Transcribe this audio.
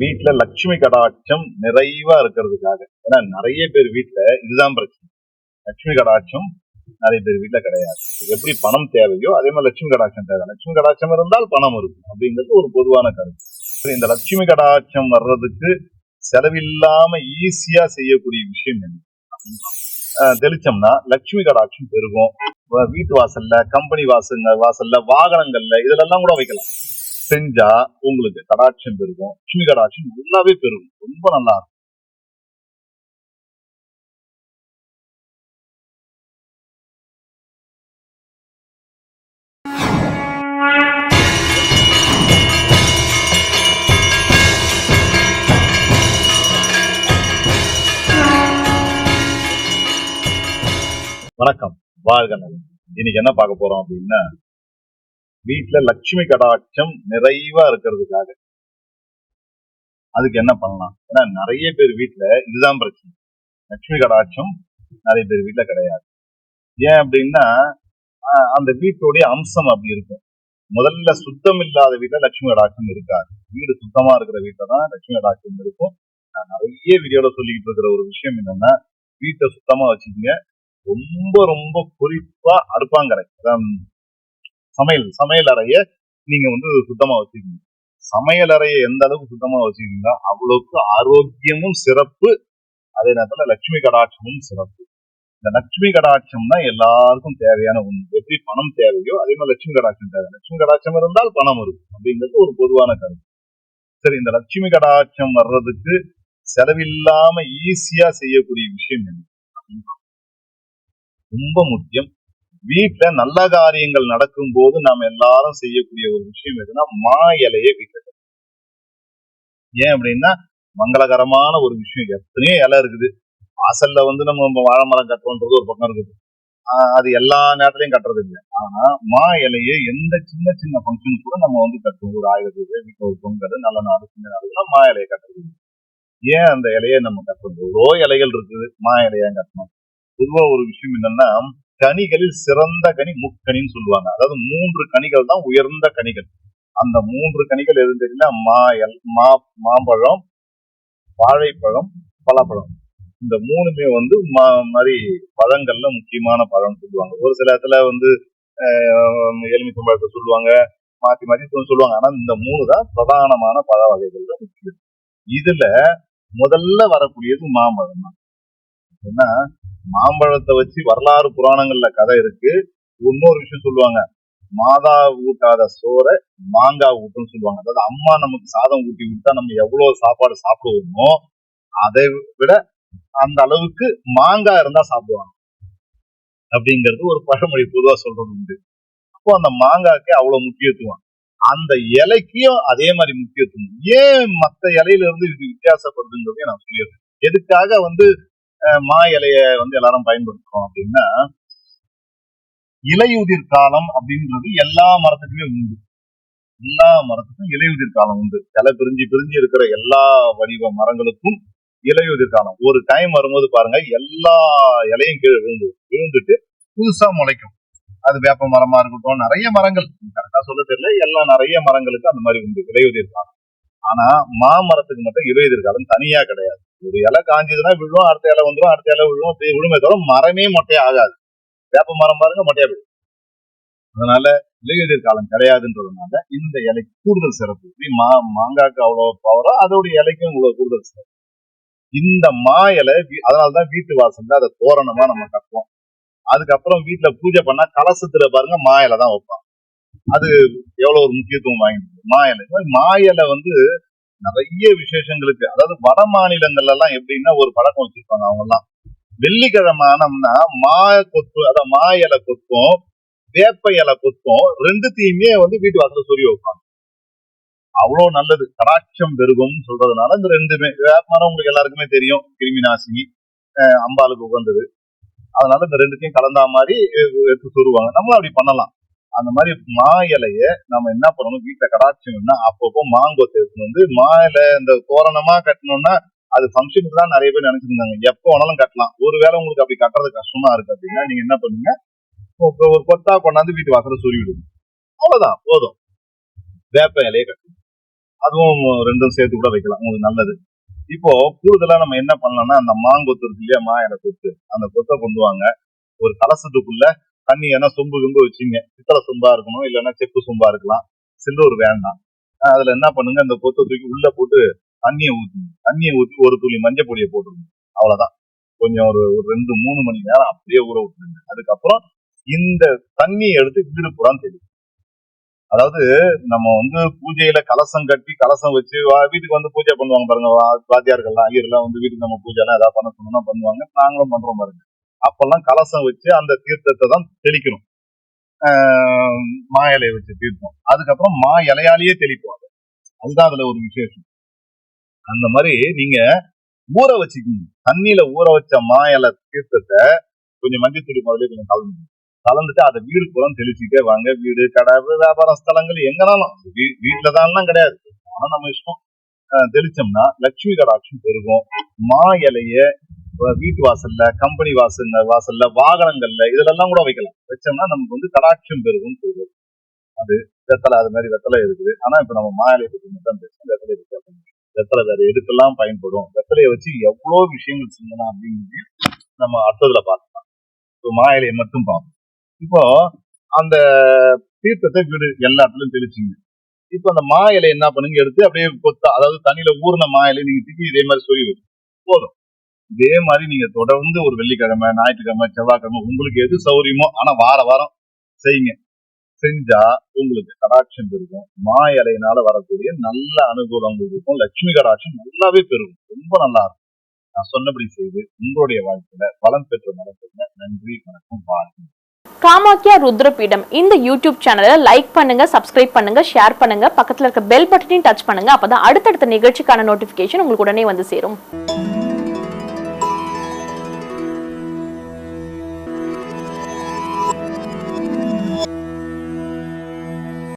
வீட்டுல லட்சுமி கடாட்சம் நிறைவா இருக்கிறதுக்காக. ஏன்னா நிறைய பேர் வீட்டுல இதுதான் பிரச்சனை. லட்சுமி கடாட்சம் நிறைய பேர் வீட்டுல கிடையாது. எப்படி பணம் தேவையோ அதே மாதிரி லட்சுமி கடாட்சம் தேவை. லட்சுமி கடாட்சம் இருந்தால் பணம் இருக்கும். அப்படிங்கிறது ஒரு பொதுவான கருத்து. இந்த லட்சுமி கடாட்சம் வர்றதுக்கு செலவில்லாம ஈஸியா செய்யக்கூடிய விஷயம் என்ன? தெளிச்சோம்னா லட்சுமி கடாட்சம் பெருகும். வீட்டு வாசல்ல கம்பெனி வாசல்ல வாசல்ல வாகனங்கள்ல இதுலெல்லாம் கூட வைக்கலாம். செஞ்சா உங்களுக்கு கடாட்சம் பெருகும். லட்சுமி கடாட்சம் நல்லாவே பெருகும். ரொம்ப நல்லா இருக்கும். வணக்கம். வாழ்க நலம் இன்னைக்கு என்ன பார்க்க போறோம் அப்படின்னா வீட்டுல லட்சுமி கடாட்சம் நிறைவா இருக்கிறதுக்காக. அதுக்கு என்ன பண்ணலாம்? ஏன்னா நிறைய பேர் வீட்டுல இதுதான் பிரச்சனை. லட்சுமி கடாட்சம் நிறைய பேர் வீட்டுல கிடையாது. ஏன் அப்படின்னா ஆஹ் அந்த வீட்டுடைய அம்சம் அப்படி இருக்கும். முதல்ல சுத்தம் இல்லாத வீட்டுல லட்சுமி கடாட்சம் இருக்காது. வீடு சுத்தமா இருக்கிற வீட்டுல தான் லட்சுமி கடாட்சம் இருக்கும். நான் நிறைய வீடியோல சொல்லிக்கிட்டு இருக்கிற ஒரு விஷயம் என்னன்னா வீட்டை சுத்தமா வச்சுக்கோங்க. ரொம்ப ரொம்ப குறிப்பா அடுப்பாங்கரை. சமையல் சமையல் அறைய நீங்க வந்து சுத்தமா வச்சுக்கணும். சமையல் அறையை எந்த அளவுக்கு சுத்தமா வச்சுக்கீங்களோ அவ்வளவுக்கு ஆரோக்கியமும் சிறப்பு. அதே நேரத்துல லட்சுமி கடாட்சமும் சிறப்பு. இந்த லட்சுமி கடாட்சம் தான் எல்லாருக்கும் தேவையான ஒண்ணு. எப்படி பணம் தேவையோ அதே மாதிரி லட்சுமி கடாட்சம் தேவை. லட்சுமி கடாட்சம் இருந்தால் பணம் இருக்கும் அப்படிங்கிறது ஒரு பொதுவான கருத்து. சரி இந்த லட்சுமி கடாட்சம் வர்றதுக்கு செலவில்லாம ஈஸியா செய்யக்கூடிய விஷயம் என்ன? ரொம்ப முக்கியம். வீட்டுல நல்ல காரியங்கள் நடக்கும் போது நாம் எல்லாரும் செய்யக்கூடிய ஒரு விஷயம் எதுனா மா இலையை வீட்டுல ஏன் அப்படின்னா மங்களகரமான ஒரு விஷயம். எத்தனையோ இலை இருக்குது. வாசல்ல வந்து நம்ம வாழை மரம் கட்டுறோன்றது ஒரு பக்கம் இருக்குது. ஆஹ் அது எல்லா நேரத்திலையும் கட்டுறது இல்லை. ஆனா மா இலையை எந்த சின்ன சின்ன ஃபங்க்ஷன் கூட நம்ம வந்து கட்டுவோம். ஒரு ஆயுத பூஜை ஒரு பொங்கல் நல்ல நாடு சின்ன நாடுலாம் மா இலையை கட்டுறது இல்லை. ஏன் அந்த இலையை நம்ம கட்டுறது? எவ்வளோ இலைகள் இருக்குது மா இலையை கட்டணும்? பொதுவா ஒரு விஷயம் என்னன்னா கனிகளில் சிறந்த கனி முக்கனின்னு சொல்லுவாங்க. அதாவது மூன்று கனிகள் தான் உயர்ந்த கனிகள். அந்த மூன்று கனிகள் எதுன்னு தெரியல? மா எல் மா மாம்பழம் வாழைப்பழம் பலாப்பழம். இந்த மூணுமே வந்து மா மாதிரி பழங்கள்ல முக்கியமான பழம் சொல்லுவாங்க. ஒரு சில இடத்துல வந்து ஆஹ், எலுமிச்சம்பழத்தை சொல்லுவாங்க மாத்தி மாத்தி சொல்லுவாங்க. ஆனா இந்த மூணு தான் பிரதானமான பழ வகைகள்ல முக்கியம். இதுல முதல்ல வரக்கூடியது மாம்பழம் தான் ஏன்னா மாம்பழத்தை வச்சு வரலாறு புராணங்கள்ல கதை இருக்கு. இன்னொரு விஷயம் சொல்லுவாங்க மாதா ஊட்டாத சோறை மாங்காய் ஊட்டுன்னு சொல்லுவாங்க. அதாவது அம்மா நமக்கு சாதம் ஊட்டி விட்டா நம்ம எவ்வளவு சாப்பாடு சாப்பிடுவோமோ அதை விட அந்த அளவுக்கு மாங்காய் இருந்தா சாப்பிடுவாங்க. அப்படிங்கிறது ஒரு பழமொழி பொதுவா சொல்றது உண்டு. அப்போ அந்த மாங்காய்க்கு அவ்வளவு முக்கியத்துவம். அந்த இலைக்கும் அதே மாதிரி முக்கியத்துவம். ஏன் மத்த இலையில இருந்து இது வித்தியாசப்படுதுங்கிறதையும் நான் சொல்லிடுறேன். எதுக்காக வந்து மா இலைய வந்து எல்லாரும் பயன்படுத்துறோம் அப்படின்னா இலையுதிர் காலம் அப்படின்றது எல்லா மரத்துக்குமே உண்டு. எல்லா மரத்துக்கும் இலையுதிர் காலம் உண்டு. இலை பிரிஞ்சு பிரிஞ்சு இருக்கிற எல்லா வடிவ மரங்களுக்கும் இலையுதிர் காலம். ஒரு டைம் வரும்போது பாருங்க எல்லா இலையும் கீழே விழுந்து விழுந்துட்டு புதுசா முளைக்கும். அது வேப்ப மரமா இருக்கட்டும் நிறைய மரங்கள். கரெக்டா சொல்ல தெரியல எல்லா நிறைய மரங்களுக்கு அந்த மாதிரி உண்டு இலையுதிர் காலம். ஆனா மாமரத்துக்கு மட்டும் இலையுதிர் காலம் தனியா கிடையாது. ஒரு இலை காஞ்சதுன்னா விழும் அடுத்த இலை வந்துடும் அடுத்த இலை விழும் அப்படி விழுமே தவிர மரமே மொட்டையா ஆகாது. வேப்ப மரம் பாருங்க மொட்டையா விழும். அதனால இலையுதிர் காலம் கிடையாதுன்றதுனால இந்த இலைக்கு கூடுதல் சிறப்பு. இப்படி மா மாங்காய்க்கு அவ்வளவு பவரோ அதோடைய இலைக்கும் இவ்வளோ கூடுதல் சிறப்பு. இந்த மா இலை வீ- அதனாலதான் வீட்டு வாசல்ல அதை தோரணமா நம்ம கட்டுவோம். அதுக்கப்புறம் வீட்டுல பூஜை பண்ணா கலசத்துல பாருங்க மா இலை தான் வைப்பாங்க. அது எவ்வளவு ஒரு முக்கியத்துவம் வாங்கிடுது மா இலை. மா இலை வந்து நிறைய விசேஷங்களுக்கு அதாவது வட மாநிலங்கள்ல எல்லாம் எப்படின்னா ஒரு பழக்கம் வச்சிருப்பாங்க அவங்க எல்லாம் வெள்ளிக்கிழமை ஆனோம்னா மா கொத்து அதாவது மா இலை கொத்தும் வேப்ப இலை கொத்தும் ரெண்டுத்தையுமே வந்து வீட்டு வாசல சொறி வைப்பாங்க. அவ்வளவு நல்லது. கடாட்சம் பெருகும் சொல்றதுனால இந்த ரெண்டுமே. வேப்ப மரம் உங்களுக்கு எல்லாருக்குமே தெரியும். கிருமி நாசினி அஹ் அம்பாளுக்கு உகந்தது. அதனால இந்த ரெண்டுத்தையும் கலந்தா மாதிரி எடுத்து சொருவாங்க நம்மளும் அப்படி பண்ணலாம். அந்த மாதிரி மா இலைய நம்ம என்ன பண்ணணும்? வீட்டுல கடாட்சம்னா அப்பப்போ மாங்கொத்து எடுத்துன்னு வந்து மா இலை இந்த தோரணமா கட்டணும்னா அது ஃபங்க்ஷனுக்கு தான் நிறைய பேர் நினைச்சிருந்தாங்க. எப்போ வேணாலும் கட்டலாம். ஒருவேளை உங்களுக்கு அப்படி கட்டுறது கஷ்டமா இருக்கு அப்படின்னா நீங்க என்ன பண்ணுங்க? ஒரு கொத்தா கொண்டாந்து வீட்டு வாசல்ல சொல்லி விடுங்க அவ்வளவுதான். போதும். வேப்ப இலையை கட்டணும் அதுவும் ரெண்டும் சேர்த்து கூட வைக்கலாம். உங்களுக்கு நல்லது. இப்போ கூடுதலா நம்ம என்ன பண்ணலாம்னா அந்த மாங்கொத்து இருக்கு இல்லையா? மா இலை கொத்து. அந்த கொத்தை கொண்டு வாங்க. ஒரு கலசத்துக்குள்ள தண்ணி ஏன்னா சொம்பு கிம்பு வச்சுங்க. பித்தளை சொம்பா இருக்கணும் இல்லைன்னா செப்பு சொம்பா இருக்கலாம். சில்லூர் வேண்டாம். அதுல என்ன பண்ணுங்க அந்த கொத்தை தூக்கி உள்ள போட்டு தண்ணியை ஊற்றுங்க தண்ணியை ஊற்றி ஒரு துளி மஞ்சள் பொடியை போட்டுருங்க. அவ்வளவுதான். கொஞ்சம் ஒரு ஒரு ரெண்டு மூணு மணி நேரம் அப்படியே ஊற விட்டுருங்க. அதுக்கப்புறம் இந்த தண்ணியை எடுத்து வீடு புறம் தெரியும் அதாவது நம்ம வந்து பூஜையில கலசம் கட்டி கலசம் வச்சு வா- வீட்டுக்கு வந்து பூஜை பண்ணுவாங்க பாருங்க. வாத்தியார்கள்லாம் ஐயர்லாம் வந்து வீட்டுக்கு நம்ம பூஜை எல்லாம் ஏதாவது பண்ண சொன்னோம்னா பண்ணுவாங்க. நாங்களும் பண்றோம் பாருங்க. அப்பெல்லாம் கலசம் வச்சு அந்த தீர்த்தத்தை தான் தெளிக்கணும். ஆஹ் மா இலையை வச்சு தீர்த்தம். அதுக்கப்புறம் மா இலையாலேயே தெளிப்போம் அது. அதுதான் அதுல ஒரு விசேஷம். அந்த மாதிரி நீங்க ஊற வச்சுக்கணும் தண்ணியில ஊற வச்ச மா இலை தீர்த்தத்தை கொஞ்சம் மஞ்சள் தூள் முதல்ல கொஞ்சம் கலந்து கலந்துட்டு அதை வீடு புறம் தெளிச்சுட்டே வாங்க. வீடு கடை வியாபார ஸ்தலங்கள் எங்கனாலும் வீ- கிடையாது. ஆனா நம்ம இஷ்டம். தெளிச்சோம்னா லட்சுமி கடாட்சம் பெருகும். மா இலைய வீட்டு வாசல்ல கம்பெனி வாசல்ல வாசல்ல வாகனங்கள்ல இதுலெல்லாம் கூட வைக்கலாம். வச்சோம்னா நமக்கு வந்து கடாட்சம் பெருகும் சொல்லுது அது வெத்தலை அது மாதிரி வெத்தலை இருக்குது. ஆனா இப்ப நம்ம மா பத்தி மட்டும் பேசணும் வெத்தலை இருக்கு அப்படின்னு. வெத்தலை வேற எதுக்கெல்லாம் பயன்படும்? வெத்தலையை வச்சு எவ்வளவு விஷயங்கள் செய்யலாம் அப்படின்னு நம்ம அடுத்ததுல பார்க்கலாம். இப்போ மாயிலையை மட்டும் பார்ப்போம். இப்போ அந்த தீர்த்தத்தை வீடு எல்லா இடத்துலயும் தெளிச்சிங்க. இப்போ அந்த மா இலையை என்ன பண்ணுங்க? எடுத்து அப்படியே கொத்தா அதாவது தண்ணியில ஊர்ன மா இலையை நீங்க தூக்கி இதே மாதிரி சொல்லி வச்சு போதும். இதே மாதிரி நீங்க தொடர்ந்து ஒரு வெள்ளிக்கிழமை ஞாயிற்றுக்கிழமை செவ்வாய்க்கிழமை உங்களுக்கு எது சௌரியமோ ஆனா வார வாரம் செய்யுங்க. செஞ்சா உங்களுக்கு கடாட்சம் பெருகும். மா இலையினால வரக்கூடிய நல்ல அனுகூலங்கள் இருக்கும். லட்சுமி கடாட்சம் நல்லாவே பெருகும். ரொம்ப நல்லா இருக்கும். நான் சொன்னபடி செய்து உங்களுடைய வாழ்க்கையில பலம் பெற்ற நடத்துங்க நன்றி வணக்கம் வாழ்க்கை காமாக்கியா ருத்ரபீடம் இந்த யூடியூப் சேனலை லைக் பண்ணுங்க சப்ஸ்கிரைப் பண்ணுங்க ஷேர் பண்ணுங்க. பக்கத்துல இருக்க பெல் பட்டனையும் டச் பண்ணுங்க. அப்பதான் அடுத்தடுத்த நிகழ்ச்சிக்கான நோட்டிபிகேஷன் உங்களுக்கு உடனே வந்து சேரும்.